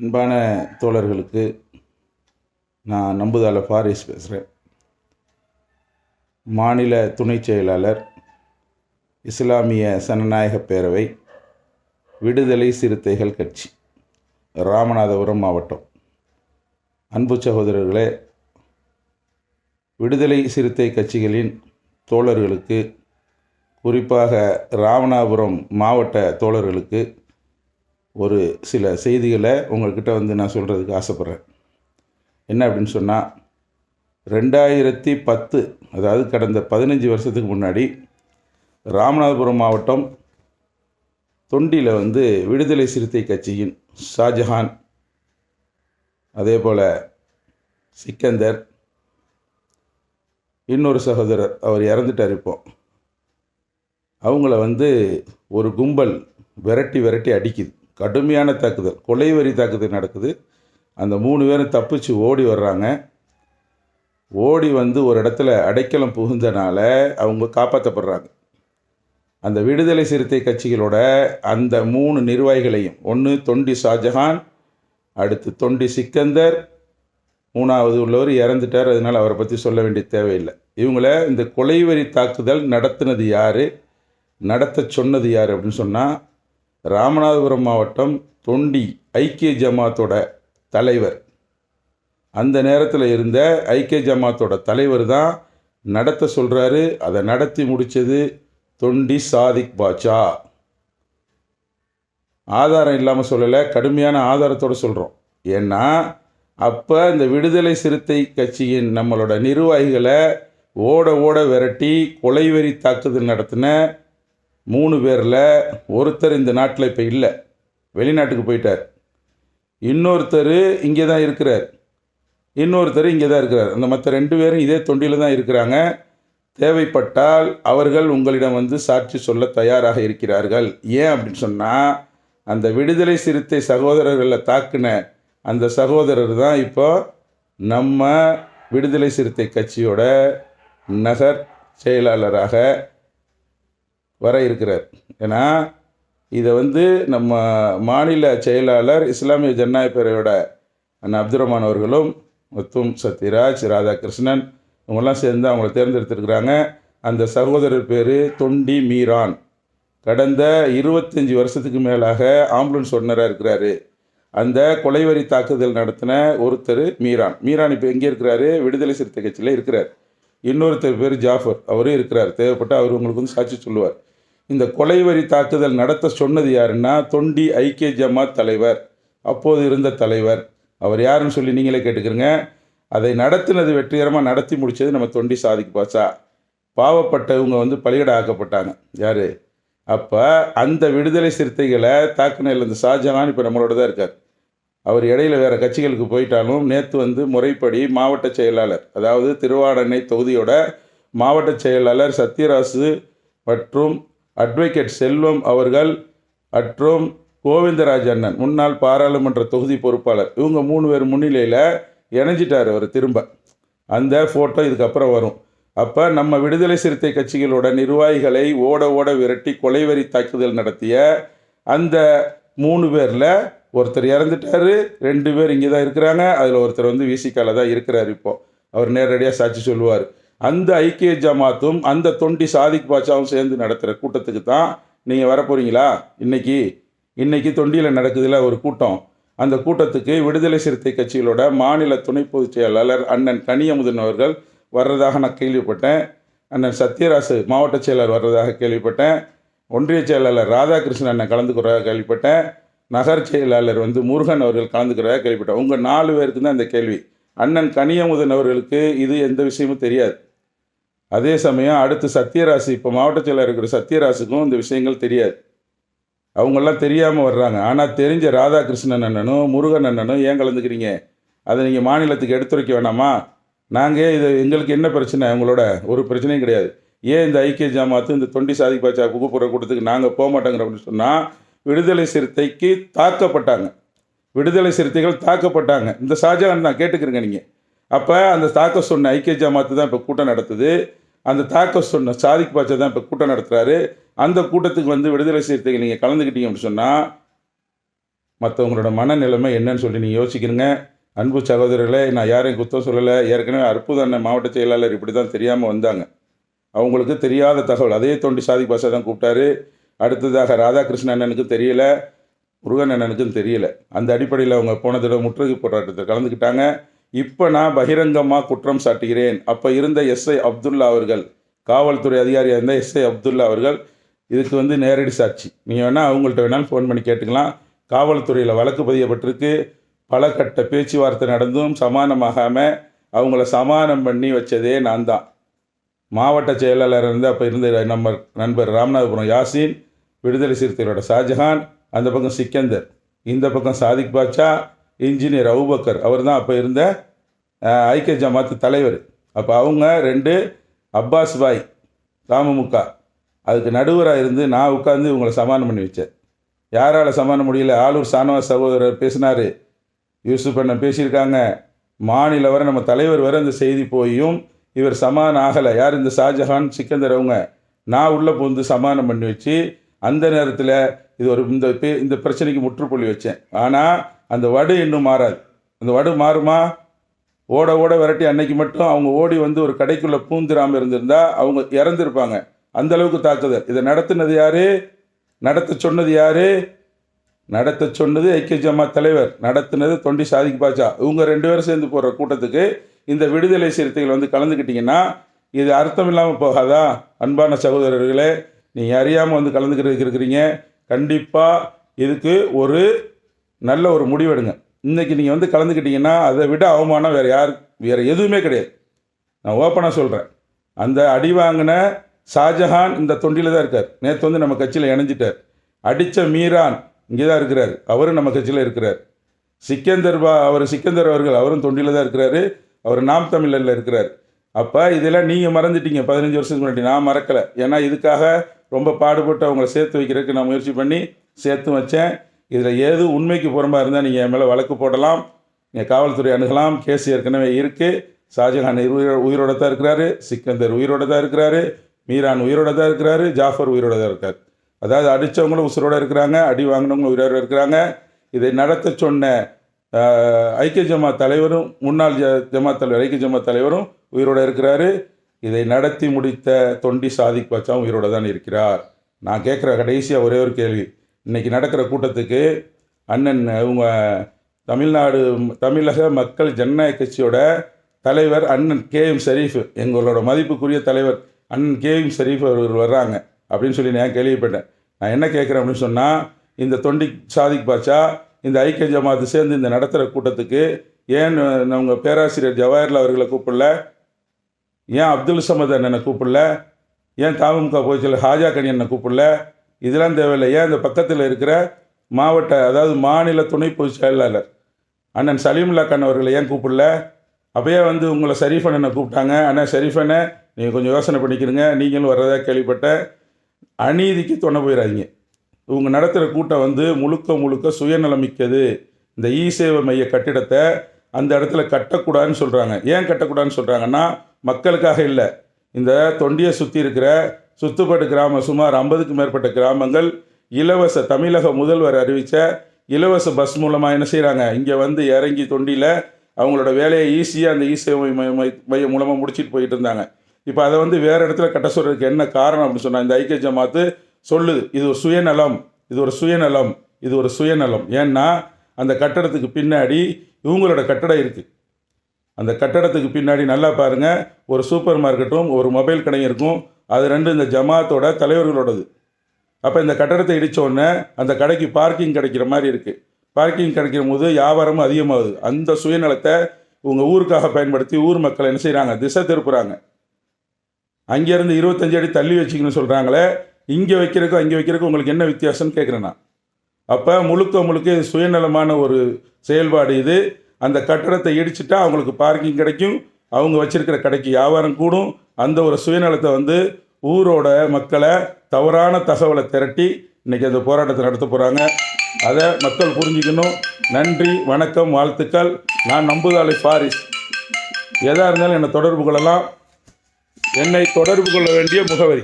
அன்பான தோழர்களுக்கு நான் நம்புதால ஃபாரிஸ் பேசுகிறேன் மாநில துணைச் செயலாளர் இஸ்லாமிய சனநாயக பேரவை விடுதலை சிறுத்தைகள் கட்சி ராமநாதபுரம் மாவட்டம். அன்பு சகோதரர்களே விடுதலை சிறுத்தை கட்சிகளின் தோழர்களுக்கு குறிப்பாக ராமநாதபுரம் மாவட்ட தோழர்களுக்கு ஒரு சில செய்திகளை உங்கள்கிட்ட வந்து நான் சொல்கிறதுக்கு ஆசைப்பட்றேன். என்ன அப்படின்னு சொன்னால் ரெண்டாயிரத்தி பத்து அதாவது கடந்த பதினஞ்சு வருஷத்துக்கு முன்னாடி ராமநாதபுரம் மாவட்டம் தொண்டியில் வந்து விடுதலை சிறுத்தை கட்சியின் ஷாஜஹான் அதே போல் சிக்கந்தர் இன்னொரு சகோதரர் அவர் இறந்துட்டார் இப்போ. அவங்கள வந்து ஒரு கும்பல் விரட்டி விரட்டி அடிக்குது. கடுமையான தாக்குதல் கொலை வரி தாக்குதல் நடக்குது. அந்த மூணு பேரும் தப்பிச்சு ஓடி வர்றாங்க. ஓடி வந்து ஒரு இடத்துல அடைக்கலம் புகுந்தனால அவங்க காப்பாற்றப்படுறாங்க அந்த விடுதலை சிறுத்தை கட்சிகளோட அந்த மூணு நிர்வாகிகளையும் ஒன்று தொண்டி ஷாஜஹான் அடுத்து தொண்டி சிக்கந்தர் மூணாவது உள்ளவர் இறந்துட்டார். அதனால் அவரை பற்றி சொல்ல வேண்டிய தேவையில்லை. இவங்கள இந்த கொலைவரி தாக்குதல் நடத்தினது யார் நடத்த சொன்னது யார் அப்படின்னு சொன்னால் ராமநாதபுரம் மாவட்டம் தொண்டி ஐக்கிய ஜமாத்தோட தலைவர். அந்த நேரத்தில் இருந்த ஐக்கிய ஜமாத்தோட தலைவர் தான் நடத்த சொல்கிறாரு அதை நடத்தி முடித்தது தொண்டி சாதிக் பாட்சா ஆதாரம் இல்லாமல் சொல்லலை கடுமையான ஆதாரத்தோடு சொல்கிறோம் ஏன்னா அப்போ இந்த விடுதலை சிறுத்தை கட்சியின் நம்மளோட நிர்வாகிகளை ஓட ஓட விரட்டி கொலைவெறி தாக்குதல் நடத்தின மூணு பேரில் ஒருத்தர் இந்த நாட்டில் இப்போ இல்லை. வெளிநாட்டுக்கு போயிட்டார். இன்னொருத்தர் இங்கே தான் இருக்கிறார். இன்னொருத்தர் இங்கே தான் இருக்கிறார். அந்த மற்ற ரெண்டு பேரும் இதே தொண்டியில் தான் இருக்கிறாங்க. தேவைப்பட்டால் அவர்கள் உங்களிடம் வந்து சாட்சி சொல்ல தயாராக இருக்கிறார்கள். ஏன் அப்படின்னு சொன்னால் அந்த விடுதலை சிறுத்தை சகோதரர்களில் தாக்குன அந்த சகோதரர் தான் இப்போ நம்ம விடுதலை சிறுத்தை கட்சியோட நகர் செயலாளராக வர இருக்கிறார். ஏன்னா இதை வந்து நம்ம மாநில செயலாளர் இஸ்லாமிய ஜனநாயக பேரையோட அண்ணன் அப்துல் ரஹ்மான் அவர்களும் முத்தும் சத்யராஜ் ராதாகிருஷ்ணன் இவங்கெல்லாம் சேர்ந்து அவங்கள தேர்ந்தெடுத்திருக்கிறாங்க. அந்த சகோதரர் பேர் தொண்டி மீரான். கடந்த இருபத்தஞ்சி வருஷத்துக்கு மேலாக ஆம்புலன்ஸ் ஒன்னராக இருக்கிறாரு. அந்த கொலைவரி தாக்குதல் நடத்தின ஒருத்தர் மீரான். மீரான் இப்போ எங்கே இருக்கிறாரு? விடுதலை சிறுத்தை கட்சியில் இருக்கிறார். இன்னொருத்தர் பேர் ஜாஃபர். அவரும் இருக்கிறார். தேவைப்பட்ட அவர் உங்களுக்கு வந்து சாட்சி சொல்லுவார். இந்த கொலைவரி தாக்குதல் நடத்த சொன்னது யாருன்னா தொண்டி ஐக்கிய ஜமாத் தலைவர். அப்போது இருந்த தலைவர். அவர் யாருன்னு சொல்லி நீங்களே கேட்டுக்கிறங்க. அதை நடத்தினது வெற்றிகரமாக நடத்தி முடித்தது நம்ம தொண்டி சாதிக்கு பாச்சா. பாவப்பட்டவங்க வந்து பலிகடை ஆக்கப்பட்டாங்க. யார்? அப்போ அந்த விடுதலை சிறுத்தைகளை தாக்குனையில் இந்த ஷாஜஹான் இப்போ நம்மளோட தான் இருக்கார். அவர் இடையில வேறு கட்சிகளுக்கு போயிட்டாலும் நேற்று வந்து முறைப்படி மாவட்ட செயலாளர் அதாவது திருவாடனை தொகுதியோட மாவட்ட செயலாளர் சத்யராசு மற்றும் அட்வொகேட் செல்வம் அவர்கள் மற்றும் கோவிந்தராஜ் அண்ணன் முன்னாள் பாராளுமன்ற தொகுதி பொறுப்பாளர். இவங்க மூணு பேர் முன்னிலையில் இணைஞ்சிட்டார் அவர் திரும்ப. அந்த ஃபோட்டோ இதுக்கப்புறம் வரும். அப்போ நம்ம விடுதலை சிறுத்தை கட்சிகளோட நிர்வாகிகளை ஓட ஓட விரட்டி கொலைவரி தாக்குதல் நடத்திய அந்த மூணு பேரில் ஒருத்தர் இறந்துட்டார் ரெண்டு பேர் இங்கே தான் இருக்கிறாங்க. அதில் ஒருத்தர் வந்து விசிக்கால தான் இருக்கிறார் இப்போது அவர் நேரடியாக சாட்சி சொல்லுவார். அந்த ஐக்கிய ஜமாத்தும் அந்த தொண்டி சாதிக் பாட்சாவும் சேர்ந்து நடத்துகிற கூட்டத்துக்கு தான் நீங்கள் வரப்போகிறீங்களா இன்றைக்கி இன்றைக்கி தொண்டியில் நடக்குதுல ஒரு கூட்டம். அந்த கூட்டத்துக்கு விடுதலை சிறுத்தை கட்சிகளோட மாநில துணை பொதுச் செயலாளர் அண்ணன் கனியமுதன் அவர்கள் வர்றதாக நான் கேள்விப்பட்டேன். அண்ணன் சத்யராசு மாவட்ட செயலர் வர்றதாக கேள்விப்பட்டேன். ஒன்றிய செயலாளர் ராதாகிருஷ்ணன் அண்ணன் கலந்துக்கிறதாக கேள்விப்பட்டேன். நகர் செயலாளர் வந்து முருகன் அவர்கள் கலந்துக்கிறதாக கேள்விப்பட்டேன். உங்கள் நாலு பேருக்கு தான் இந்த கேள்வி. அண்ணன் கனியமுதன் அவர்களுக்கு இது எந்த விஷயமும் தெரியாது. அதே சமயம் அடுத்து சத்யராசு இப்போ மாவட்ட செயலாளர் இருக்கிற சத்யராசுக்கும் இந்த விஷயங்கள் தெரியாது. அவங்கெல்லாம் தெரியாமல் வர்றாங்க. ஆனால் தெரிஞ்ச ராதாகிருஷ்ணன் அண்ணனும் முருகன் அண்ணனும் ஏன் கலந்துக்கிறீங்க? அதை நீங்கள் மாநிலத்துக்கு எடுத்துரைக்க வேணாமா? நாங்கள் இது எங்களுக்கு என்ன பிரச்சனை? உங்களோட ஒரு பிரச்சனையும் கிடையாது. ஏன் இந்த ஐக்கிய ஜமாத்து இந்த தொண்டி சாதி பாச்சா குகுப்புற கூட்டத்துக்கு நாங்கள் போக மாட்டோங்கிற அப்படின்னு சொன்னால் விடுதலை சிறுத்தைக்கு தாக்கப்பட்டாங்க. விடுதலை சிறுத்தைகள் தாக்கப்பட்டாங்க. இந்த ஷாஜகான் தான் கேட்டுக்கிறீங்க நீங்கள் அப்போ அந்த தாக்க சொன்ன ஐக்கிய ஜமாத்து தான் இப்போ கூட்டம் நடத்துது. அந்த தாக்க சொன்ன சாதிக் பாட்சா தான் இப்போ கூட்டம் நடத்துகிறாரு அந்த கூட்டத்துக்கு வந்து விடுதலை சிறுத்தைகள் நீங்கள் கலந்துக்கிட்டீங்க அப்படின்னு சொன்னால் மற்றவங்களோட மனநிலைமை என்னன்னு சொல்லி நீங்கள் யோசிக்கிறீங்க. அன்பு சகோதரர்களே நான் யாரையும் குத்தம் சொல்லலை. ஏற்கனவே அற்புத அண்ணன் மாவட்ட செயலாளர் இப்படி தான் தெரியாமல் வந்தாங்க. அவங்களுக்கு தெரியாத தகவல். அதே தோண்டி சாதிக் பாஷா தான் கூப்பிட்டாரு. அடுத்ததாக ராதாகிருஷ்ண அண்ணனுக்கு தெரியல. முருகன் அண்ணனுக்கும் தெரியல. அந்த அடிப்படையில் அவங்க போன தடவை முற்றுகை போராட்டத்தில் கலந்துக்கிட்டாங்க. இப்போ நான் பகிரங்கமாக குற்றம் சாட்டுகிறேன். அப்போ இருந்த எஸ்ஐ அப்துல்லா அவர்கள் காவல்துறை அதிகாரியாக இருந்த எஸ்ஐ அப்துல்லா அவர்கள் இதுக்கு வந்து நேரடி சாட்சி. நீங்கள் வேணால் அவங்கள்ட்ட வேணாலும் ஃபோன் பண்ணி கேட்டுக்கலாம். காவல்துறையில் வழக்கு பதியப்பட்டிருக்கு. பல கட்ட பேச்சுவார்த்தை நடந்தும் சமானமாகாமல் அவங்கள சமானம் பண்ணி வச்சதே நான் தான். மாவட்ட செயலாளர் இருந்து அப்போ இருந்த நம்ம நண்பர் ராமநாதபுரம் யாசின் விடுதலை சிறுத்தைகளோட ஷாஜஹான் அந்த பக்கம் சிக்கந்தர். இந்த பக்கம் சாதிக் பாட்சா இன்ஜினியர் அவுபக்கர் அவர் தான் அப்போ இருந்த ஐக்கிய ஜமாத்து தலைவர். அப்போ அவங்க ரெண்டு அப்பாஸ் பாய் தமுமுக அதுக்கு நடுவராக இருந்து நான் உட்காந்து இவங்களை சமாதானம் பண்ணி வச்சேன். யாரால் சமாதானம் முடியல? ஆளூர் சானவாஸ் சகோதரர் பேசினார். யூசுப் அண்ணன் பேசியிருக்காங்க. மாநில வர நம்ம தலைவர் வர அந்த செய்தி போயும். இவர் சமாதானம் ஆகலை. யார் இந்த ஷாஜஹான் சிக்கந்தர் அவங்க? நான் உள்ளே புகுந்து சமாதானம் பண்ணி வச்சு அந்த நேரத்தில் இது ஒரு இந்த பே- இந்த பிரச்சனைக்கு முற்றுப்புள்ளி வச்சேன். ஆனால் அந்த வடு இன்னும் மாறாது. அந்த வடு மாறுமா? ஓட ஓட விரட்டி அன்னைக்கு மட்டும் அவங்க ஓடி வந்து ஒரு கடைக்குள்ளே பூந்திராமல் இருந்திருந்தா அவங்க இறந்துருப்பாங்க. அந்த அளவுக்கு தாக்குதல். இதை நடத்தினது யார்? நடத்த சொன்னது யார்? நடத்த சொன்னது ஐக்கிய ஜமாத் தலைவர். நடத்தினது தொண்டி சாதிக் பாச்சா இவங்க ரெண்டு பேரும் சேர்ந்து போகிற கூட்டத்துக்கு இந்த விடுதலை சிறுத்தைகள் வந்து கலந்துக்கிட்டிங்கன்னா இது அர்த்தம் இல்லாமல் போகாதா? அன்பான சகோதரர்களே நீங்கள் அறியாமல் வந்து கலந்துக்கிட்டு இருக்கிறீங்க. கண்டிப்பாக இதுக்கு ஒரு நல்ல ஒரு முடிவெடுங்க. இன்றைக்கி நீங்கள் வந்து கலந்துக்கிட்டிங்கன்னா அதை விட அவமானம் வேறு யார் வேறு எதுவுமே கிடையாது. நான் ஓப்பனாக சொல்கிறேன் அந்த அடி வாங்கின ஷாஜஹான் இந்த தொண்டியில் தான் இருக்கார். நேற்று வந்து நம்ம கட்சியில் இணைஞ்சிட்டார். அடித்த மீரான் இங்கே தான் இருக்கிறார். அவரும் நம்ம கட்சியில் இருக்கிறார். சிக்கந்தர் பா அவர் சிக்கந்தர் அவர்கள் அவரும் தொண்டியில் தான் இருக்கிறாரு. அவர் நாம் தமிழரில் இருக்கிறார். அப்போ இதெல்லாம் நீங்கள் மறந்துட்டீங்க. பதினஞ்சு வருஷத்துக்கு முன்னாடி. நான் மறக்கலை. ஏன்னா இதுக்காக ரொம்ப பாடுபட்டு அவங்கள சேர்த்து வைக்கிறதுக்கு நான் முயற்சி பண்ணி சேர்த்து வச்சேன். இதில் ஏது உண்மைக்கு புறம்பாக இருந்தால் நீங்கள் என் மேலே வழக்கு போடலாம். நீங்கள் காவல்துறை அணுகலாம். கேஸ் ஏற்கனவே இருக்குது ஷாஜஹான் உயிரோ உயிரோட தான் இருக்கிறாரு. சிக்கந்தர் உயிரோட தான் இருக்கிறாரு. மீரான் உயிரோட தான் இருக்கிறாரு. ஜாஃபர் உயிரோட தான் இருக்கார். அதாவது அடித்தவங்களும் உசுரோட இருக்கிறாங்க. அடி வாங்கினவங்களும் உயிரோட இருக்கிறாங்க. இதை நடத்த சொன்ன ஐக்கிய ஜமாத் தலைவரும் முன்னாள் ஜ ஜமாத் தலைவர் ஐக்கிய ஜமாத் தலைவரும் உயிரோட இருக்கிறாரு. இதை நடத்தி முடித்த தொண்டி சாதிக் பச்சாவும் உயிரோட தான் இருக்கிறார். நான் கேட்குற கடைசியாக ஒரே ஒரு கேள்வி. இன்னைக்கு நடக்கிற கூட்டத்துக்கு அண்ணன் அவங்க தமிழ்நாடு தமிழக மக்கள் ஜனநாயக கட்சியோட தலைவர் அண்ணன் கே எம் ஷரீஃப் எங்களோட மதிப்புக்குரிய தலைவர் அண்ணன் கே எம் ஷரீஃப் அவர்கள் வர்றாங்க அப்படின்னு சொல்லி நான் கேள்விப்பட்டேன். நான் என்ன கேட்குறேன் அப்படின்னு சொன்னால் இந்த தொண்டி சாதிக் பாட்சா இந்த ஐக்கிய ஜமாத்து சேர்ந்து இந்த நடத்துகிற கூட்டத்துக்கு ஏன் அவங்க பேராசிரியர் ஜவஹர்லால் அவர்களை கூப்பிடல? ஏன் அப்துல் சமத் அண்ணனை கூப்பிடல? ஏன் தாமுக பொதுச்செயலர் ஹாஜா கணி அண்ணனை கூப்பிடல? இதெல்லாம் தேவையில்லை. ஏன் இந்த பக்கத்தில் இருக்கிற மாவட்ட அதாவது மாநில துணை பொதுச் செயலாளர் அண்ணன் சலீமுல்லா கான் அவர்களை ஏன் கூப்பிடல? அப்பயே வந்து உங்களை ஷரீஃப் கூப்பிட்டாங்க. அண்ணன் ஷரீஃப் நீங்கள் கொஞ்சம் யோசனை பண்ணிக்கிறீங்க நீங்களும் வர்றதா கேள்விப்பட்ட அநீதிக்கு துணை போயிடாதீங்க இவங்க நடத்துகிற கூட்டம் வந்து முழுக்க முழுக்க சுயநலமிக்கது. இந்த இ சேவை மைய கட்டிடத்தை அந்த இடத்துல கட்டக்கூடாதுன்னு சொல்கிறாங்க ஏன் கட்டக்கூடாதுன்னு சொல்கிறாங்கன்னா மக்களுக்காக இல்லை. இந்த தொண்டியை சுற்றி இருக்கிற சுத்துப்பட்டு கிராமம் சுமார் ஐம்பதுக்கும் மேற்பட்ட கிராமங்கள் இலவச தமிழக முதல்வர் அறிவித்த இலவச பஸ் மூலமாக என்ன செய்கிறாங்க இங்கே வந்து இறங்கி தொண்டியில் அவங்களோட வேலையை ஈஸியாக அந்த e-, இசேவை மைய மை- மையம் மூலமாக முடிச்சிட்டு போயிட்டு இருந்தாங்க. இப்போ அதை வந்து வேறு இடத்துல கட்ட சொல்கிறதுக்கு என்ன காரணம் அப்படின்னு சொன்னால் இந்த ஐக்கிய ஜமாத்து சொல்லுது இது ஒரு சுயநலம் இது ஒரு சுயநலம் இது ஒரு சுயநலம். ஏன்னா அந்த கட்டடத்துக்கு பின்னாடி இவங்களோட கட்டடம் இருக்குது அந்த கட்டடத்துக்கு பின்னாடி நல்லா பாருங்கள் ஒரு சூப்பர் மார்க்கெட்டும் ஒரு மொபைல் கடையும் இருக்கும். அது ரெண்டு இந்த ஜமாத்தோட தலைவர்களோடது. அப்போ இந்த கட்டடத்தை இடித்தோடனே உடனே அந்த கடைக்கு பார்க்கிங் கிடைக்கிற மாதிரி இருக்குது பார்க்கிங் கிடைக்கிற போது வியாபாரமும் அதிகமாகுது. அந்த சுயநலத்தை உங்கள் ஊருக்காக பயன்படுத்தி ஊர் மக்கள் என்ன செய்கிறாங்க திசை திருப்புறாங்க. அங்கேருந்து இருபத்தஞ்சு அடி தள்ளி வச்சிக்கணும்னு சொல்கிறாங்களே இங்கே வைக்கிறதுக்கும் அங்கே வைக்கிறதுக்கும் உங்களுக்கு என்ன வித்தியாசம்னு கேட்குறேன் நான். அப்போ முழுக்க முழுக்க இது சுயநலமான ஒரு செயல்பாடு இது. அந்த கட்டடத்தை இடிச்சிட்டா அவங்களுக்கு பார்க்கிங் கிடைக்கும். அவங்க வச்சுருக்கிற கடைக்கு வியாபாரம் கூடும். அந்த ஒரு சுயநலத்தை வந்து ஊரோட மக்களை தவறான தகவலை திரட்டி இன்னைக்கு அந்த போராட்டத்தை நடத்த போகிறாங்க அதை மக்கள் புரிஞ்சுக்கணும். நன்றி வணக்கம் வாழ்த்துக்கள். நான் நம்புதாலை ஃபாரிஸ். எதாக இருந்தாலும் என்னை தொடர்பு கொள்ளலாம். என்னை தொடர்பு கொள்ள வேண்டிய முகவரி.